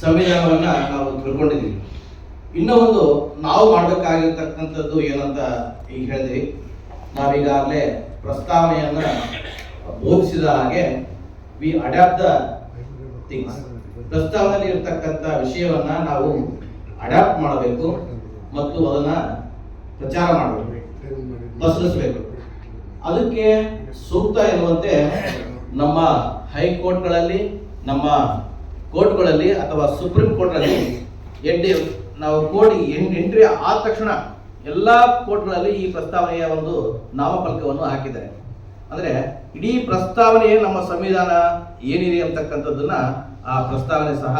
ಸಂವಿಧಾನವನ್ನ ನಾವು ತಿಳ್ಕೊಂಡಿದ್ದೀವಿ. ಇನ್ನೂ ಒಂದು ನಾವು ಮಾಡಬೇಕಾಗಿರ್ತಕ್ಕಂಥದ್ದು ಏನಂತ ಈಗ ಹೇಳಿದ್ವಿ ನಾವೀಗಾಗಲೇ ಪ್ರಸ್ತಾವನೆಯನ್ನ ಬೋಧಿಸಿದ ಹಾಗೆ ವಿ ಅಡ್ಯಾಪ್ಟ್ ದ ಥಿಂಗ್ಸ್ ಪ್ರಸ್ತಾವನೆಯಲ್ಲಿ ಇರ್ತಕ್ಕಂಥ ವಿಷಯವನ್ನ ನಾವು ಅಡ್ಯಾಪ್ಟ್ ಮಾಡಬೇಕು ಮತ್ತು ಅದನ್ನ ಪ್ರಚಾರ ಮಾಡಬೇಕು, ಪಸರಿಸಬೇಕು. ಅದಕ್ಕೆ ಸೂಕ್ತ ಎನ್ನುವಂತೆ ನಮ್ಮ ಹೈಕೋರ್ಟ್ಗಳಲ್ಲಿ, ನಮ್ಮ ಕೋರ್ಟ್ಗಳಲ್ಲಿ ಅಥವಾ ಸುಪ್ರೀಂ ಕೋರ್ಟ್ನಲ್ಲಿ ಎಂಟ್ರಿ ನಾವು ಕೋರ್ಟ್ ಎಂಟ್ರಿ ಆದ ತಕ್ಷಣ ಎಲ್ಲ ಕೋರ್ಟ್ಗಳಲ್ಲಿ ಈ ಪ್ರಸ್ತಾವನೆಯ ಒಂದು ನಾಮಫಲಕವನ್ನು ಹಾಕಿದ್ದಾರೆ. ಅಂದ್ರೆ ಇಡೀ ಪ್ರಸ್ತಾವನೆಯೇ ನಮ್ಮ ಸಂವಿಧಾನ ಏನಿದೆ ಅಂತಕ್ಕಂಥದ್ದನ್ನ ಆ ಪ್ರಸ್ತಾವನೆ ಸಹ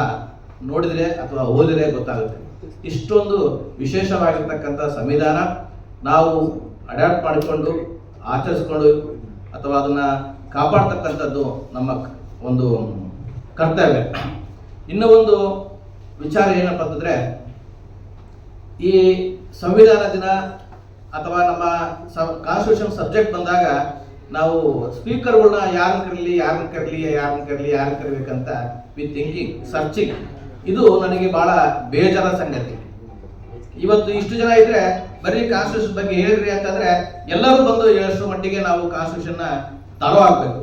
ನೋಡಿದರೆ ಅಥವಾ ಓದಿದ್ರೆ ಗೊತ್ತಾಗುತ್ತೆ. ಇಷ್ಟೊಂದು ವಿಶೇಷವಾಗಿರ್ತಕ್ಕಂಥ ಸಂವಿಧಾನ ನಾವು ಅಡಾಪ್ಟ್ ಮಾಡಿಕೊಂಡು, ಆಚರಿಸ್ಕೊಂಡು ಅಥವಾ ಅದನ್ನ ಕಾಪಾಡ್ತಕ್ಕಂಥದ್ದು ನಮ್ಮ ಒಂದು ಕರ್ತವ್ಯ. ಇನ್ನೂ ಒಂದು ವಿಚಾರ ಏನಪ್ಪ ಅಂತಂದ್ರೆ, ಈ ಸಂವಿಧಾನ ದಿನ ಅಥವಾ ನಮ್ಮ ಕಾನ್ಸ್ಟಿಟ್ಯೂಷನ್ ಸಬ್ಜೆಕ್ಟ್ ಬಂದಾಗ ನಾವು ಸ್ಪೀಕರ್ಗಳನ್ನ ಯಾರನ್ನ ಕರೀಲಿ ಯಾರನ್ನ ಕರೀಲಿ ಯಾರನ್ನ ಕರೀಲಿ ಯಾರನ್ನ ಕರಿಬೇಕಂತ ವಿ ಥಿಂಕಿಂಗ್ ಸರ್ಚಿಂಗ್ ಇದು ನನಗೆ ಬಹಳ ಬೇಜಾರ ಸಂಗತಿ. ಇವತ್ತು ಇಷ್ಟು ಜನ ಇದ್ರೆ ಬರೀ ಕಾನ್ಸ್ಟಿಟ್ಯೂಷನ್ ಬಗ್ಗೆ ಹೇಳ್ರಿ ಅಂತಂದ್ರೆ ಎಲ್ಲರೂ ಬಂದು ಹೇಳೋಷ್ಟು ಮಟ್ಟಿಗೆ ನಾವು ಕಾನ್ಸ್ಟಿಟ್ಯೂಷನ್ ತಲೋ ಆಗ್ಬೇಕು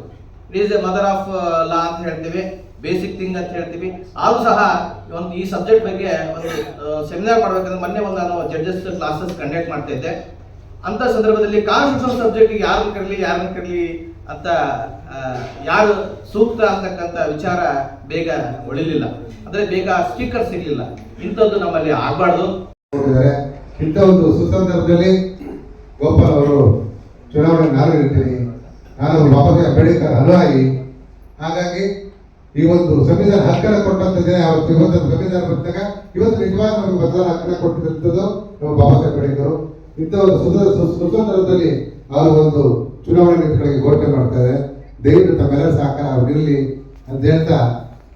it is a mother of law ಅಂತ ಹೇಳ್ತೀವಿ. ಬೇಸಿಕ್ ಥಿಂಗ್ ಅಂತ ಹೇಳ್ತೀವಿ. ಆದ್ರೂ ಸಹ ಒಂದು ಈ ಸಬ್ಜೆಕ್ಟ್ ಬಗ್ಗೆ ಒಂದು ಸೆಮಿನಾರ್ ಮಾಡಬೇಕಂದ್ರೆ ಮೊನ್ನೆ ಒಂದು ನಾನು ಜಡ್ಜಸ್ ಕ್ಲಾಸಸ್ ಕಂಡಕ್ಟ್ ಮಾಡ್ತಾ ಇದ್ದೆ. ಅಂತ ಸಂದರ್ಭದಲ್ಲಿ ಕಾನ್ಸ್ಟಿಟ್ಯೂಷನ್ ಸಬ್ಜೆಕ್ಟ್ ಯಾರನ್ನ ಕರಲಿ ಯಾರನ್ನ ಕರಲಿ ಅಂತ ಯಾರು ಸೂಕ್ತ ಅಂತಕ್ಕಂಥ ವಿಚಾರ ಬೇಗ ಒಳಿಲಿಲ್ಲ. ಅಂದ್ರೆ ಬೇಗ ಸ್ಪೀಕರ್ ಸಿಗ್ಲಿಲ್ಲ. ಇಂಥದ್ದು ನಮ್ಮಲ್ಲಿ ಆಗಬಾರ್ದು. ಇಂಥ ಒಂದು ಸುಸಂದರ್ಭದಲ್ಲಿ ಗೋಪಾಲ್ ಅವರು ಚುನಾವಣೆ ನಾನು ಇರ್ತೀನಿ ನಾನು ಬಾಬಾ ಸಾಹೇಬ್ ಅಂಬೇಡ್ಕರ್ ಹಾಗಾಗಿ ಈ ಒಂದು ಸಂವಿಧಾನ ಕೊಟ್ಟಂತ ದಿನ ಅವತ್ತು ಇವತ್ತು ಸಂವಿಧಾನ ಬಂದಾಗ ಇವತ್ತು ನಿಜವಾದ ನಮಗೆ ಬದಲಾವಣೆ ಹಕ್ಕನ ಕೊಟ್ಟಿರುತ್ತದು ನಮ್ಮ ಬಾಬಾ ಸಾಹೇಬ್ ಇಂಥ ಒಂದು ಸುಸಂದರ್ಭದಲ್ಲಿ ಅವರು ಒಂದು ಚುನಾವಣೆ ನೀತಿಗಳಿಗೆ ಘೋಷಣೆ ಮಾಡ್ತಾರೆ ದಯವಿಟ್ಟು ತಮ್ಮೆಲ್ಲರ ಸಹಕಾರ ಇರಲಿ ಅಂತ ಹೇಳ್ತಾ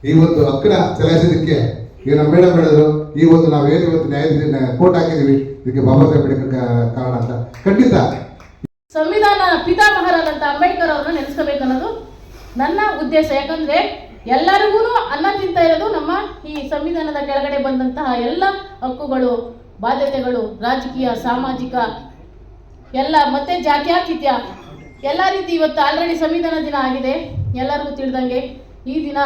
ಈ ಒಂದು ಹಕ್ಕನ ಚಲಾಯಿಸೋದಕ್ಕೆ ಈಗ ನಮ್ಮ ಮೇಡಮ್ ಹೇಳಿದ್ರು, ಈ ಒಂದು ನಾವು ಏನು ಇವತ್ತು ನ್ಯಾಯಾಧೀಶ ಕೋರ್ಟ್ ಹಾಕಿದೀವಿ ಇದಕ್ಕೆ ಬಾಬಾ ಸಾಹೇಬ್ ಅಂಬೇಡ್ಕರ್ ಕಾರಣ ಅಂತ. ಖಂಡಿತ. ಸಂವಿಧಾನ ಪಿತಾಮಹರಾದಂಥ ಅಂಬೇಡ್ಕರ್ ಅವರನ್ನು ನೆನೆಸ್ಕೋಬೇಕು ಅನ್ನೋದು ನನ್ನ ಉದ್ದೇಶ. ಯಾಕಂದ್ರೆ ಎಲ್ಲರಿಗೂ ಅನ್ನ ತಿಂತ ಇರೋದು ನಮ್ಮ ಈ ಸಂವಿಧಾನದ ಕೆಳಗಡೆ ಬಂದಂತಹ ಎಲ್ಲ ಹಕ್ಕುಗಳು, ಬಾಧ್ಯತೆಗಳು, ರಾಜಕೀಯ, ಸಾಮಾಜಿಕ, ಎಲ್ಲ ಮತ್ತೆ ಜಾತ್ಯಾತೀತ್ಯ, ಎಲ್ಲ ರೀತಿ ಇವತ್ತು ಆಲ್ರೆಡಿ ಸಂವಿಧಾನ ದಿನ ಆಗಿದೆ. ಎಲ್ಲರಿಗೂ ತಿಳಿದಂಗೆ ಈ ದಿನ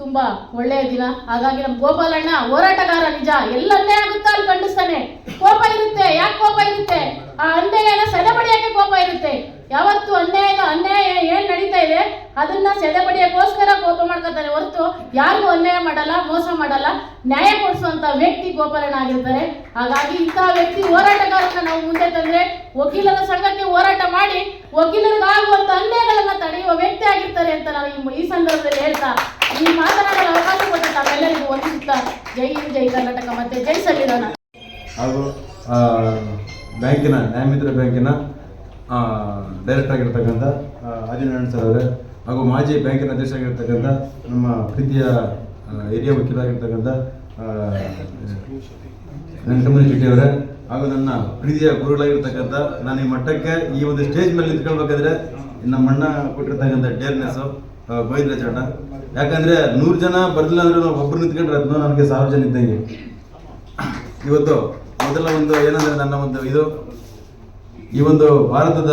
ತುಂಬಾ ಒಳ್ಳೆಯ ದಿನ. ಹಾಗಾಗಿ ನಮ್ಮ ಗೋಪಾಲಣ್ಣ ಹೋರಾಟಗಾರ ನಿಜ. ಎಲ್ಲ ಅನ್ಯಾಯ ಆಗುತ್ತಾ ಅಲ್ಲಿ ಖಂಡಿಸ್ತಾನೆ. ಕೋಪ ಇರುತ್ತೆ. ಯಾಕೆ ಕೋಪ ಇರುತ್ತೆ? ಆ ಅನ್ಯಾಯನ ಸೆದೆಬಡಿಯಕ್ಕೆ ಕೋಪ ಇರುತ್ತೆ. ಯಾವತ್ತು ಅನ್ಯಾಯ ಅನ್ಯಾಯ ಏನ್ ನಡೀತಾ ಇದೆ, ಅದನ್ನ ಸೆದೆಬಡಿಯಕ್ಕೋಸ್ಕರ ಕೋಪ ಮಾಡ್ಕೋತಾರೆ ಹೊರತು ಯಾರಿಗೂ ಅನ್ಯಾಯ ಮಾಡಲ್ಲ, ಮೋಸ ಮಾಡಲ್ಲ. ನ್ಯಾಯ ಕೊಡಿಸುವಂತ ವ್ಯಕ್ತಿ ಗೋಪಾಲಣ್ಣ ಆಗಿರ್ತಾರೆ ಹಾಗಾಗಿ ಇಂತಹ ವ್ಯಕ್ತಿ ಹೋರಾಟಗಾರರನ್ನ ನಾವು ಮುಂದೆ ತಂದ್ರೆ ವಕೀಲರ ಸಂಘಕ್ಕೆ ಹೋರಾಟ ಮಾಡಿ ವಕೀಲರಿಗಾಗುವಂತ ಅನ್ಯಾಯಗಳನ್ನ ತಡೆಯುವ ವ್ಯಕ್ತಿ ಆಗಿರ್ತಾರೆ ಅಂತ ನಾವು ಈ- ಸಂದರ್ಭದಲ್ಲಿ ಹೇಳ್ತಾ ಈ ಮಾತನಾಡಲು ಅವಕಾಶ ಕೊಟ್ಟ ತಾವೆಲ್ಲರಿಗೂ ವಂದಿಸುತ್ತಾ ಜೈ ಜೈ ಕರ್ನಾಟಕ, ಮತ್ತೆ ಜೈ ಸಂವಿಧಾನ. ಹಾಗೂ ಬ್ಯಾಂಕಿನ ನ್ಯಾಯಮಿತ್ರ ಬ್ಯಾಂಕಿನ ಡೈರೆಕ್ಟರ್ ಆಗಿರ್ತಕ್ಕಂಥ ಆದಿನಾರಾಯಣ ಸರ್ ಅವರೇ ಹಾಗೂ ಮಾಜಿ ಬ್ಯಾಂಕಿನ ಅಧ್ಯಕ್ಷರಾಗಿರ್ತಕ್ಕಂಥ ನಮ್ಮ ಪ್ರೀತಿಯ ಹಿರಿಯ ವಕೀಲರಾಗಿರ್ತಕ್ಕಂಥ ಆ, ಶೆಟ್ಟಿಯವರೇ ಹಾಗೂ ನನ್ನ ಪ್ರೀತಿಯ ಗುರುಗಳಾಗಿರ್ತಕ್ಕಂಥ ನಾನು ಈ ಮಟ್ಟಕ್ಕೆ ಈ ಒಂದು ಸ್ಟೇಜ್ ಮೇಲೆ ನಿಂತ್ಕೊಳ್ಬೇಕಾದ್ರೆ ನಮ್ಮ ಅಣ್ಣ ಕೊಟ್ಟಿರ್ತಕ್ಕಂಥ ಡೇರ್ನೆಸ್ಸು ಗೋವಿಂದ ಚಂಡ ಯಾಕಂದ್ರೆ ನೂರು ಜನ ಬರಲಿಲ್ಲ ಅಂದ್ರೆ ನಾವು ಒಬ್ಬರು ನಿಂತ್ಕೊಂಡ್ರೆ ಅದನ್ನು ನನಗೆ ಸಾರ್ವಜನಿಕ ಇವತ್ತು ಮೊದಲ ಒಂದು ಏನಂದ್ರೆ ನನ್ನ ಒಂದು ಇದು ಈ ಒಂದು ಭಾರತದ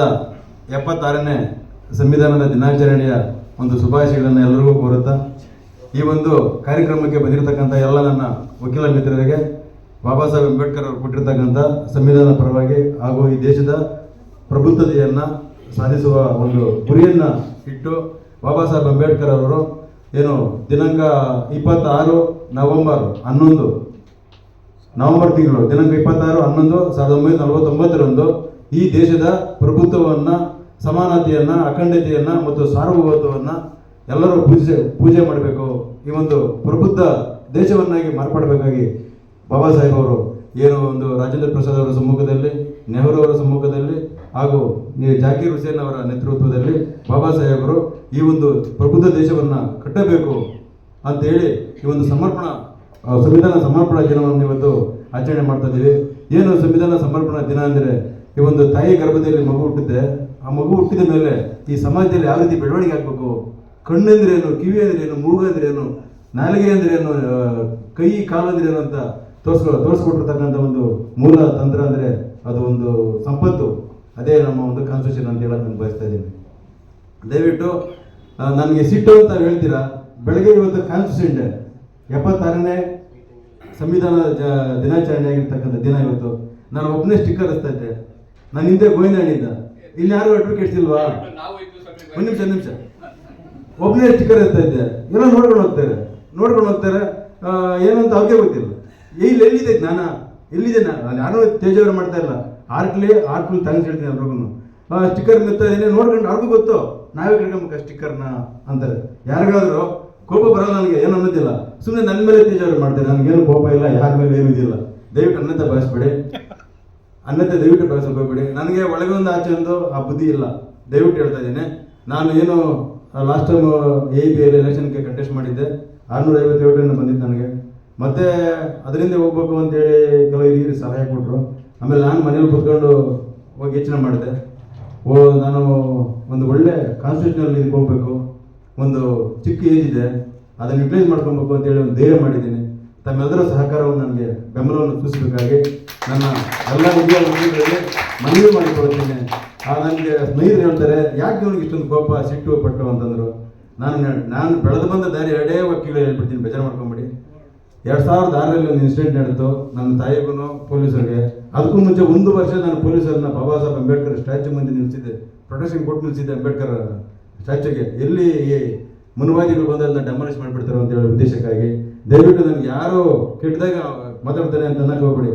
ಎಪ್ಪತ್ತಾರನೇ ಸಂವಿಧಾನದ ದಿನಾಚರಣೆಯ ಒಂದು ಶುಭಾಶಯಗಳನ್ನು ಎಲ್ಲರಿಗೂ ಕೋರುತ್ತಾ, ಈ ಒಂದು ಕಾರ್ಯಕ್ರಮಕ್ಕೆ ಬಂದಿರತಕ್ಕಂಥ ಎಲ್ಲ ನನ್ನ ವಕೀಲ ಮಿತ್ರರಿಗೆ, ಬಾಬಾ ಸಾಹೇಬ್ ಅಂಬೇಡ್ಕರ್ ಅವರು ಕೊಟ್ಟಿರ್ತಕ್ಕಂಥ ಸಂವಿಧಾನ ಪರವಾಗಿ ಹಾಗೂ ಈ ದೇಶದ ಪ್ರಬುದ್ಧತೆಯನ್ನು ಸಾಧಿಸುವ ಒಂದು ಗುರಿಯನ್ನು ಇಟ್ಟು ಬಾಬಾ ಸಾಹೇಬ್ ಅಂಬೇಡ್ಕರ್ ಅವರು ಏನು ದಿನಾಂಕ ಇಪ್ಪತ್ತಾರು ನವೆಂಬರ್ ಹನ್ನೊಂದು, ನವೆಂಬರ್ ತಿಂಗಳು, ದಿನಾಂಕ ಇಪ್ಪತ್ತಾರು ಹನ್ನೊಂದು, ಸಾವಿರದ ಒಂಬೈನೂರ ನಲವತ್ತೊಂಬತ್ತರಂದು ಈ ದೇಶದ ಪ್ರಭುತ್ವವನ್ನು, ಸಮಾನತೆಯನ್ನು, ಅಖಂಡತೆಯನ್ನು ಮತ್ತು ಸಾರ್ವಭೌಮತ್ವವನ್ನು ಎಲ್ಲರೂ ಪೂಜೆ ಪೂಜೆ ಮಾಡಬೇಕು. ಈ ಒಂದು ಪ್ರಬುದ್ಧ ದೇಶವನ್ನಾಗಿ ಮಾರ್ಪಡಬೇಕಾಗಿ ಬಾಬಾ ಸಾಹೇಬ್ ಅವರು ಏನು ಒಂದು ರಾಜೇಂದ್ರ ಪ್ರಸಾದ್ ಅವರ ಸಮ್ಮುಖದಲ್ಲಿ, ನೆಹರು ಅವರ ಸಮ್ಮುಖದಲ್ಲಿ ಹಾಗೂ ಜಾಕೀರ್ ಹುಸೇನ್ ಅವರ ನೇತೃತ್ವದಲ್ಲಿ ಬಾಬಾ ಸಾಹೇಬರು ಈ ಒಂದು ಪ್ರಬುದ್ಧ ದೇಶವನ್ನು ಕಟ್ಟಬೇಕು ಅಂತೇಳಿ ಈ ಒಂದು ಸಮರ್ಪಣಾ ಸಂವಿಧಾನ ಸಮರ್ಪಣಾ ದಿನವನ್ನು ಇವತ್ತು ಆಚರಣೆ ಮಾಡ್ತಾ ಇದ್ದೀವಿ ಏನು ಸಂವಿಧಾನ ಸಮರ್ಪಣಾ ದಿನ ಅಂದರೆ? ಈ ಒಂದು ತಾಯಿ ಗರ್ಭದಲ್ಲಿ ಮಗು ಹುಟ್ಟಿದ್ದೆ, ಆ ಮಗು ಹುಟ್ಟಿದ ಮೇಲೆ ಈ ಸಮಾಜದಲ್ಲಿ ಯಾವ ರೀತಿ ಬೆಳವಣಿಗೆ ಆಗಬೇಕು? ಕಣ್ಣು ಅಂದ್ರೆ ಏನು? ಕಿವಿ ಅಂದ್ರೆ ಏನು? ನಾಲಿಗೆ ಅಂದ್ರೆ ಏನು? ಕೈ, ಕಾಲು ಏನು ಅಂತ ತೋರಿಸ್ಕೊ, ತೋರಿಸ್ಕೊಟ್ಟಿರ್ತಕ್ಕಂಥ ಒಂದು ಮೂಲ ತಂತ್ರ ಅಂದ್ರೆ ಅದು ಒಂದು ಸಂಪತ್ತು. ಅದೇ ನಮ್ಮ ಒಂದು ಕಾನ್ಸ್ಟಿಟ್ಯೂಷನ್ ಅಂತ ಹೇಳಕ್ ನಾನು ಬಯಸ್ತಾ ಇದ್ದೀನಿ. ದಯವಿಟ್ಟು ನನಗೆ ಸಿಟ್ಟು ಅಂತ ಹೇಳ್ತೀರಾ? ಬೆಳಗ್ಗೆ ಇವತ್ತು ಕಾನ್ಸ್ಟಿಟ್ಯೂಷನ್ ಡೇ ಎಪ್ಪತ್ತಾರನೇ ಸಂವಿಧಾನ ಜ- ದಿನಾಚರಣೆ ಆಗಿರ್ತಕ್ಕಂಥ ದಿನ ಇವತ್ತು. ನಾನು ಒಬ್ಬನೇ ಸ್ಟಿಕ್ಕರ್ ಹಚ್ತಾ ಇದ್ದೆ. ನಾನು ಹಿಂದೆ ಗೋವಿಂದಣ್ಣಿದ್ದ ಇಲ್ಲಿ ಯಾರು ಅಡ್ವೊಕೇಟ್ಸ್ ಇಲ್ವಾ? ಒಂದು ನಿಮಿಷ ನಿಮಿಷ. ಒಬ್ಬನೇ ಸ್ಟಿಕ್ಕರ್ ಇರ್ತಾ ಇದ್ದೆ. ಎಲ್ಲ ನೋಡ್ಕೊಂಡು ಹೋಗ್ತಾರೆ. ನೋಡ್ಕೊಂಡು ಹೋಗ್ತಾರೆ. ಏನಂತ ಏನು ಅಂತ ಅವ್ರಿಗೆ ಗೊತ್ತಿಲ್ಲ. ಇಲ್ಲಿ ಎಲ್ಲಿದೆ ಜ್ಞಾನ ಎಲ್ಲಿದೆ ನಾನು? ಯಾರೋ ತೇಜವರ ಮಾಡ್ತಾ ಇಲ್ಲ. ಆರ್ಕ್ಲಿ ಆರ್ಕ್ಲಿ ಥ್ಯಾಂಕ್ಸ್ ಹೇಳ್ತೀನಿ ಎಲ್ರಿಗೂ. ಸ್ಟಿಕ್ಕರ್ ಮೆತ್ತ ಏನೇ ನೋಡ್ಕೊಂಡು ಅವ್ರಿಗೂ ಗೊತ್ತು. ನಾವೇ ಕಿಡ್ಕೊಬೇಕು ಸ್ಟಿಕರ್ನ ಅಂತಾರೆ ಯಾರಿಗಾದ್ರೂ ಕೋಪ ಬರಲ್ಲ ನನಗೆ, ಏನು ಅನ್ನೋದಿಲ್ಲ. ಸುಮ್ಮನೆ ನನ್ನ ಮೇಲೆ ತೇಜವರ ಮಾಡ್ತಾರೆ. ನನಗೇನು ಕೋಪ ಇಲ್ಲ, ಯಾರ ಮೇಲೆ ಏನಿದಿಲ್ಲ ದಯವಿಟ್ಟು ಅನ್ನತ್ತ ಭಾವಿಸ್ಬೇಡಿ. ಅನ್ನತೆ ದಯವಿಟ್ಟು ಹೋಗ್ಬೇಡಿ. ನನಗೆ ಒಳಗೆ ಒಂದು ಆಚೆ ಒಂದು ಆ ಬುದ್ಧಿ ಇಲ್ಲ. ದಯವಿಟ್ಟು ಹೇಳ್ತಾ ಇದ್ದೀನಿ. ನಾನು ಏನು last time A B L ಎಲೆಕ್ಷನ್ಗೆ ಕಂಟೆಸ್ಟ್ ಮಾಡಿದ್ದೆ. ಆರ್ನೂರ ಐವತ್ತೇಳರಿಂದ ಬಂದಿದ್ದು ನನಗೆ. ಮತ್ತೆ ಅದರಿಂದ ಹೋಗ್ಬೇಕು ಅಂತೇಳಿ ಕೆಲವು ಹಿರಿಯರು ಸಲಹೆ ಕೊಟ್ಟರು ಆಮೇಲೆ ನಾನು ಮನೇಲಿ ಕೂತ್ಕೊಂಡು ಹೋಗಿ ಯೋಚನೆ ಮಾಡಿದೆ. ಓ, ನಾನು ಒಂದು ಒಳ್ಳೆ ಕಾನ್ಸ್ಟಿಟ್ಯೂಷನಲ್ಲಿ ಹೋಗ್ಬೇಕು. ಒಂದು ಚಿಕ್ಕ ಏಜ್ ಇದೆ. ಅದನ್ನು ಯುಟಿಲೈಸ್ ಮಾಡ್ಕೊಬೇಕು ಅಂತೇಳಿ ಒಂದು ಧೈರ್ಯ ಮಾಡಿದ್ದೀನಿ. ತಮ್ಮೆಲ್ಲರ ಸಹಕಾರವನ್ನು ನನಗೆ ಬೆಂಬಲವನ್ನು ಸೂಚಿಸಬೇಕಾಗಿ ನನ್ನ ಎಲ್ಲ ವಿದ್ಯಾರ್ಥಿಗಳಿಗೆ ಮನವಿ ಮಾಡಿಕೊಡ್ತೇನೆ ಆ, ನನಗೆ ಸ್ನೇಹಿತರು ಹೇಳ್ತಾರೆ, ಯಾಕೆ ಇವನಿಗೆ ಇಷ್ಟೊಂದು ಕೋಪ, ಸಿಟ್ಟು, ಪಟ್ಟು ಅಂತಂದರು? ನಾನು ನಾನು ಬೆಳೆದು ಬಂದ ದಾರಿ ಎರಡೇ ವಕೀಲ ಹೇಳ್ಬಿಡ್ತೀನಿ, ಬೇಜಾರು ಮಾಡ್ಕೊಂಬಿಡಿ. ಎರಡು ಸಾವಿರದ ಆರರಲ್ಲಿ ಒಂದು ಇನ್ಸಿಡೆಂಟ್ ನಡೆಯಿತು ನನ್ನ ತಾಯಿಗೂ ಪೊಲೀಸರಿಗೆ, ಅದಕ್ಕೂ ಮುಂಚೆ ಒಂದು ವರ್ಷ ನಾನು ಪೊಲೀಸರನ್ನ ಬಾಬಾ ಸಾಹೇಬ್ ಅಂಬೇಡ್ಕರ್ ಸ್ಟ್ಯಾಚ್ಯೂ ಮುಂದೆ ನಿಲ್ಲಿಸಿದ್ದೆ. ಪ್ರೊಟೆಕ್ಷನ್ ಕೊಟ್ಟು ನಿಲ್ಲಿಸಿದ್ದೆ ಅಂಬೇಡ್ಕರ್ ಸ್ಟ್ಯಾಚ್ಯೂಗೆ. ಎಲ್ಲಿ ಮುನ್ವಾದಿಗಳು ಬಂದು ಅದನ್ನ ಡೆಮಾಲಿಷ್ ಮಾಡಿಬಿಡ್ತಾರೆ ಅಂತ ಹೇಳೋ ಉದ್ದೇಶಕ್ಕಾಗಿ ದಯವಿಟ್ಟು ನನಗೆ ಯಾರು ಕೆಟ್ಟದಾಗ ಮಾತಾಡ್ತಾರೆ ಅಂತ ಅನ್ನಕ್ಕೆ ಹೋಗ್ಬೇಡಿ.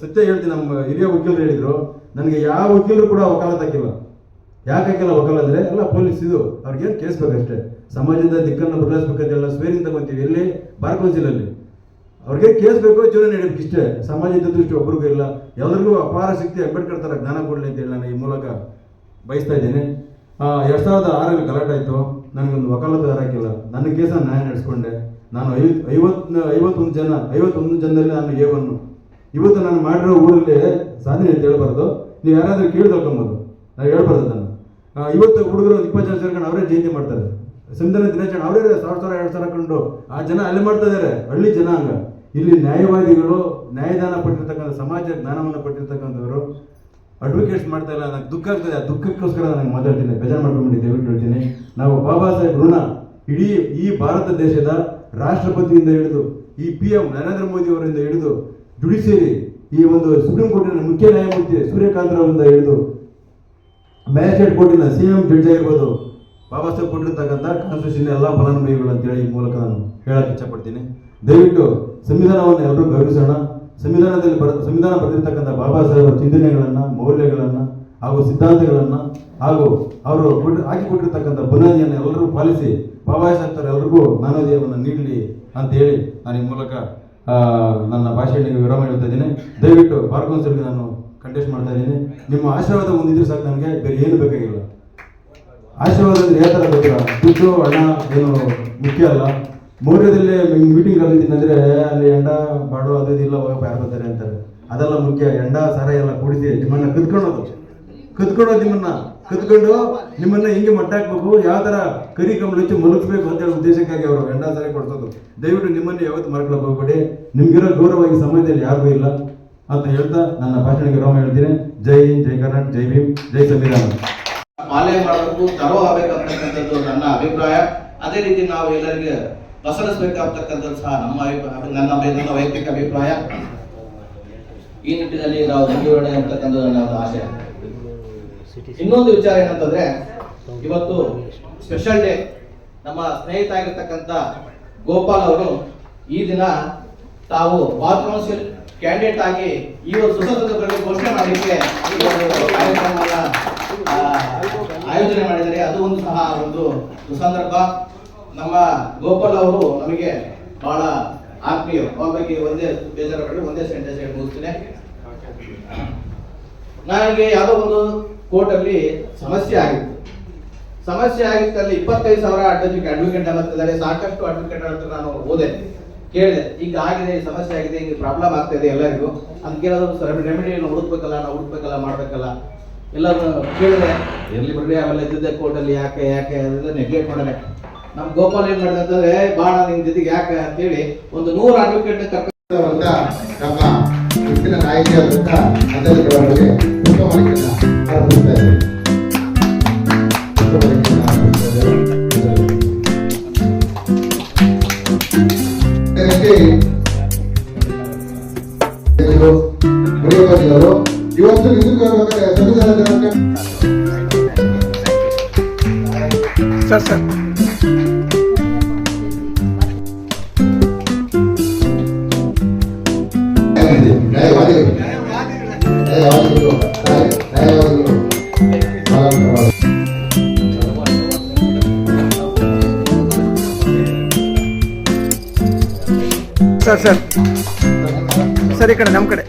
ಸತ್ಯ ಹೇಳ್ತೀನಿ, ನಮ್ಮ ಹಿರಿಯ ವಕೀಲರು ಹೇಳಿದ್ರು, ನನಗೆ ಯಾವ ವಕೀಲರು ಕೂಡ ವಕಾಲತ್ ಹಾಕಿಲ್ಲ. ಯಾಕೆ ಹಾಕಿಲ್ಲ ವಕಾಲ ಅಂದರೆ, ಎಲ್ಲ ಪೊಲೀಸ್ ಇದು. ಅವ್ರಿಗೇನು ಕೇಸ್ ಬೇಕಷ್ಟೇ. ಸಮಾಜದ ದಿಕ್ಕನ್ನು ಬದಲಾಯಿಸ್ಬೇಕಂತ ಎಲ್ಲ ಸ್ವೇರಿಂಗ್ ತಗೊಂತೀವಿ, ಎಲ್ಲಿ? ಬಾರ್ ಕೌನ್ಸಿಲಲ್ಲಿ. ಅವ್ರಿಗೆ ಕೇಸ್ ಬೇಕೋ ಜೀವನ ನಡೆಯೋದಕ್ಕೆ ಇಷ್ಟೇ. ಸಮಾಜದ ದೃಷ್ಟಿ ಒಬ್ರಿಗೂ ಇಲ್ಲ. ಎಲ್ಲರಿಗೂ ಅಪಾರ ಶಕ್ತಿ ಅಂಬೇಡ್ಕರ್ ಥರ ಜ್ಞಾನ ಕೊಡಲಿ ಅಂತೇಳಿ ನಾನು ಈ ಮೂಲಕ ಬಯಸ್ತಾ ಇದ್ದೇನೆ. ಎರಡು ಸಾವಿರದ ಆರಲ್ಲಿ ಗಲಾಟೆ ಆಯಿತು. ನನಗೊಂದು ವಕಾಲತ್ತು ಹಾಕಿಲ್ಲ. ನನ್ನ ಕೇಸನ್ನು ನ್ಯಾಯ ನಡೆಸ್ಕೊಂಡೆ. ನಾನು ಐವತ್ತು ಐವತ್ತು ಐವತ್ತೊಂದು ಜನ, ಐವತ್ತೊಂದು ಜನದಲ್ಲಿ ನಾನು ಎ ಇವತ್ತು ನಾನು ಮಾಡಿರೋ ಊರಲ್ಲಿ ಸಾಧನೆ ಅಂತ ಹೇಳ್ಬಾರ್ದು. ನೀವು ಯಾರಾದರೂ ಕೇಳಿ ತಿಳ್ಕೊಬೋದು ನಾನು ಹೇಳ್ಬಾರ್ದು ನಾನು ಇವತ್ತು ಹುಡುಗರು ಒಂದು ಇಪ್ಪತ್ತು ಜನ ಸೇರ್ಕೊಂಡು ಅವರೇ ಜಯಂತಿ ಮಾಡ್ತಾರೆ. ಸಂವಿಧಾನ ದಿನಾಚರಣೆ, ಅವರೇ ಸಾವಿರ ಸಾವಿರ, ಎರಡು ಸಾವಿರ ಕಂಡು ಆ ಜನ ಅಲ್ಲಿ ಮಾಡ್ತಾ ಇದ್ದಾರೆ ಹಳ್ಳಿ ಜನಾಂಗ ಇಲ್ಲಿ ನ್ಯಾಯವಾದಿಗಳು, ನ್ಯಾಯದಾನ ಪಟ್ಟಿರ್ತಕ್ಕಂಥ ಸಮಾಜ ಜ್ಞಾನವನ್ನು ಪಟ್ಟಿರ್ತಕ್ಕಂಥವರು ಅಡ್ವೊಕೇಟ್ಸ್ ಮಾಡ್ತಾ ಇಲ್ಲ. ನನಗೆ ದುಃಖ ಆ ದುಃಖಕ್ಕೋಸ್ಕರ ನಾನು ಮಾತಾಡ್ತೀನಿ. ಬೇಜಾರು ಮಾಡ್ಕೊಂಬಿಡಿ, ದಯವಿಟ್ಟು ಹೇಳ್ತೀನಿ. ನಾವು ಬಾಬಾ ಸಾಹೇಬ್ ಋಣ ಇಡೀ ಈ ಭಾರತ ದೇಶದ ರಾಷ್ಟ್ರಪತಿಯಿಂದ ಹಿಡಿದು ಈ ಪಿ ಎಂ ನರೇಂದ್ರ ಮೋದಿ ಅವರಿಂದ ಹಿಡಿದು ಜುಡಿಷಿಯರಿ ಈ ಒಂದು ಸುಪ್ರೀಂ ಕೋರ್ಟಿನ ಮುಖ್ಯ ನ್ಯಾಯಮೂರ್ತಿ ಸೂರ್ಯಕಾಂತ್ ಅವರಿಂದ ಹಿಡಿದು ಮ್ಯಾಜಿಸ್ಟ್ರೇಟ್ ಕೋರ್ಟಿನ ಸಿ ಎಂ ಜಡ್ಜ್ ಆಗಿರ್ಬೋದು, ಬಾಬಾ ಸಾಹೇಬ್ ಕೊಟ್ಟಿರ್ತಕ್ಕಂಥ ಕಾನ್ಸ್ಟಿಟ್ಯೂಷನ್ ಎಲ್ಲ ಫಲಾನುಭವಿಗಳು ಅಂತೇಳಿ ಈ ಮೂಲಕ ನಾನು ಹೇಳಕ್ಕೆ ಇಚ್ಛಪಡ್ತೀನಿ ದಯವಿಟ್ಟು ಸಂವಿಧಾನವನ್ನು ಎಲ್ಲರೂ ಗೌರವಿಸೋಣ. ಸಂವಿಧಾನದಲ್ಲಿ ಬರ, ಸಂವಿಧಾನ ಬರೆದಿರ್ತಕ್ಕಂಥ ಬಾಬಾ ಸಾಹೇಬರ ಚಿಂತನೆಗಳನ್ನು, ಮೌಲ್ಯಗಳನ್ನು ಹಾಗೂ ಸಿದ್ಧಾಂತಗಳನ್ನು ಹಾಗೂ ಅವರು ಕೊಟ್ಟು, ಹಾಕಿಕೊಟ್ಟಿರ್ತಕ್ಕಂಥ ಬುನಾದಿಯನ್ನು ಎಲ್ಲರೂ ಪಾಲಿಸಿ ಬಾಬಾ ಸಾಹೇಬ್ ಎಲ್ಲರಿಗೂ ಜ್ಞಾನೋದಯವನ್ನು ನೀಡಲಿ ಅಂತ ಹೇಳಿ ನಾನು ಈ ಮೂಲಕ ನನ್ನ ಭಾಷೆಯಲ್ಲಿ ವಿರಾಮ ಹೇಳ್ತಾ ಇದ್ದೀನಿ. ದಯವಿಟ್ಟು ಬಾರ್ ಕೌನ್ಸಿಲ್ಗೆ ನಾನು ಕಂಟೆಸ್ಟ್ ಮಾಡ್ತಾ ಇದ್ದೀನಿ. ನಿಮ್ಮ ಆಶೀರ್ವಾದ ಮುಂದಿದ್ರೆ ಸಾಕು ನನಗೆ, ಬೇರೆ ಏನು ಬೇಕಾಗಿಲ್ಲ. ಆಶೀರ್ವಾದ ಅಂದರೆ ಯಾವ ಥರ ಗೊತ್ತಿಲ್ಲ ದುಡ್ಡು, ಹಣ ಏನು ಮುಖ್ಯ ಅಲ್ಲ. ಮೌರ್ಯದಲ್ಲಿ ಮೀಟಿಂಗ್ ಕರೆದಿದ್ದೀನಿ ಅಂದರೆ ಅಲ್ಲಿ ಎಂಡ ಬಾಡು ಅದು ಇದಿಲ್ಲ ಹೋಗಪ್ಪ, ಯಾರು ಬರ್ತಾರೆ ಅಂತಾರೆ. ಅದೆಲ್ಲ ಮುಖ್ಯ. ಎಂಡ, ಸರ ಎಲ್ಲ ಕೂಡಿಸಿ ನಿಮ್ಮನ್ನು ಕದ್ಕೊಳ್ಳೋದು ಕದ್ಕೊಳ್ಳೋದು ನಿಮ್ಮನ್ನ. ಕತ್ಕೊಂಡು ನಿಮ್ಮನ್ನ ಹಿಂಗೆ ಮಟ್ಟ ಹಾಕ್ಬೇಕು ಯಾವ ತರ ಕರಿ ಕಂಬಳ ಹಚ್ಚಿ ಮಲಗಿಸ್ಬೇಕು ಅಂತ ಹೇಳೋ ಉದ್ದೇಶಕ್ಕಾಗಿ ಅವರು ಗಂಡ ಸರಿ ಕೊಡ್ಸೋದು. ದಯವಿಟ್ಟು ನಿಮ್ಮನ್ನ ಯಾವತ್ತು ಮರ್ಕೊಳ್ಳೋಕೆ ಹೋಗ್ಬೇಡಿ. ನಿಮ್ಗಿರೋ ಗೌರವವಾಗಿ ಸಮಯದಲ್ಲಿ ಯಾರಿಗೂ ಇಲ್ಲ ಅಂತ ಹೇಳ್ತಾ ನನ್ನ ಭಾಷಣಕ್ಕೆ ರೋಮ ಹೇಳ್ತೀನಿ. ಜೈ ಹಿಂದ್, ಜೈ ಕರ್ನಾಟಕ, ಜೈ ಭೀಮ್, ಜೈ ಸಂವಿಧಾನ. ಪಾಲನೆ ಮಾಡಬೇಕು ತರೋ ಆಗ್ಬೇಕಂತಕ್ಕಂಥದ್ದು ನನ್ನ ಅಭಿಪ್ರಾಯ. ಅದೇ ರೀತಿ ನಾವು ಎಲ್ಲರಿಗೆ ಪಸರಿಸಬೇಕಾಗ್ತಕ್ಕಂಥದ್ದು ಸಹ ನಮ್ಮ ನನ್ನ ನನ್ನ ವೈಯಕ್ತಿಕ ಅಭಿಪ್ರಾಯ. ಈ ನಿಟ್ಟಿನಲ್ಲಿ ನಾವು ಮುಂದುವರಣೆ ಅಂತಕ್ಕಂಥದ್ದು ನನ್ನ ಆಶಯ ಇನ್ನೊಂದು ವಿಚಾರ ಏನಂತಂದ್ರೆ, ಇವತ್ತು ಸ್ಪೆಷಲ್ ಡೇ ನಮ್ಮ ಸ್ನೇಹಿತ ಆಗಿರ್ತಕ್ಕಂಥ ಗೋಪಾಲ್ ಅವರು ಈ ದಿನ ತಾವು ಬಾರ್ ಕೌನ್ಸಿಲ್ ಕ್ಯಾಂಡಿಡೇಟ್ ಆಗಿ ಈ ಒಂದು ಸುಸಂದರ್ಭದಲ್ಲಿ ಘೋಷಣೆ ಮಾಡಲಿಕ್ಕೆ ಆಯೋಜನೆ ಮಾಡಿದರೆ ಅದು ಒಂದು ಸಹ ಒಂದು ಸುಸಂದರ್ಭ ನಮ್ಮ ಗೋಪಾಲ್ ಅವರು ನಮಗೆ ಬಹಳ ಆತ್ಮೀಯ ಅವ್ರ ಬಗ್ಗೆ ಒಂದೇ ಬೇಜಾರು ಒಂದೇ ಸೆಂಟೆನ್ಸ್ ಹೇಳಿ ಮುಗಿಸ್ತೇನೆ ನನಗೆ ಯಾವುದೋ ಒಂದು ಕೋರ್ಟಲ್ಲಿ ಸಮಸ್ಯೆ ಆಗಿತ್ತು. ಸಮಸ್ಯೆ ಆಗಿತ್ತಲ್ಲಿ ಇಪ್ಪತ್ತೈದು ಸಾವಿರ ಅಡ್ವೊಕೇಟ್ ಅಡ್ವೊಕೇಟ್ ಅನ್ನತ್ತಿದ್ದಾರೆ ಸಾಕಷ್ಟು ಅಡ್ವೊಕೇಟ್ ಹತ್ರ ನಾನು ಓದೆ. ಕೇಳಿದೆ, ಈಗ ಆಗಿದೆ, ಸಮಸ್ಯೆ ಆಗಿದೆ, ಈಗ ಪ್ರಾಬ್ಲಮ್ ಆಗ್ತಾ ಇದೆ ಎಲ್ಲರಿಗೂ. ಅದಕ್ಕೆ ರೆಮಿಡಿಯನ್ನು ರೆಮಿಡಿ ಹುಡುಕ್ಬೇಕಲ್ಲ, ನಾವು ಹುಡುಕ್ಬೇಕಲ್ಲ, ಮಾಡ್ಬೇಕಲ್ಲ? ಎಲ್ಲರೂ ಕೇಳಿದೆ, ಎಲ್ಲಿ ಬಿಡ್ರಿ ಆಮೇಲೆ ಇದ್ದಿದ್ದೆ ಕೋರ್ಟಲ್ಲಿ, ಯಾಕೆ ಯಾಕೆ ನೆಗ್ಲೆಕ್ಟ್ ಮಾಡಿದೆ. ನಮ್ಮ ಗೋಪಾಲ್ ಏನ್ ಮಾಡಿದೆ ಅಂತಂದ್ರೆ ಬಾಣ ನಿಮ್ ಜೊತೆಗೆ ಯಾಕೆ ಅಂತೇಳಿ ಒಂದು ನೂರು ಅಡ್ವೊಕೇಟ್ ಕರ್ಕೊಂಡು ಹೆಚ್ಚಿನ ನಾಯಕಿಯಾದಂಥ ಅಧ್ಯಕ್ಷರವರಿಗೆ ಪುಷ್ಪಮಾಲಿಕೆಯನ್ನ ಅರ್ಪಿಸ್ತಾ ಇದ್ದೇವೆ. ಪುಷ್ಪಮಾಲಿಕೆಯನ್ನ ಅರ್ಪಿಸ್ತಾ ಇದ್ದೇವೆ. ಅದೇ ರೀತಿ ಇವರು ಮುನಿಯಪ್ಪನವರು ಇವತ್ತು sir sir sir sir. Sir ಈ ಕಡೆ ನಮ್ಮ ಕಡೆ.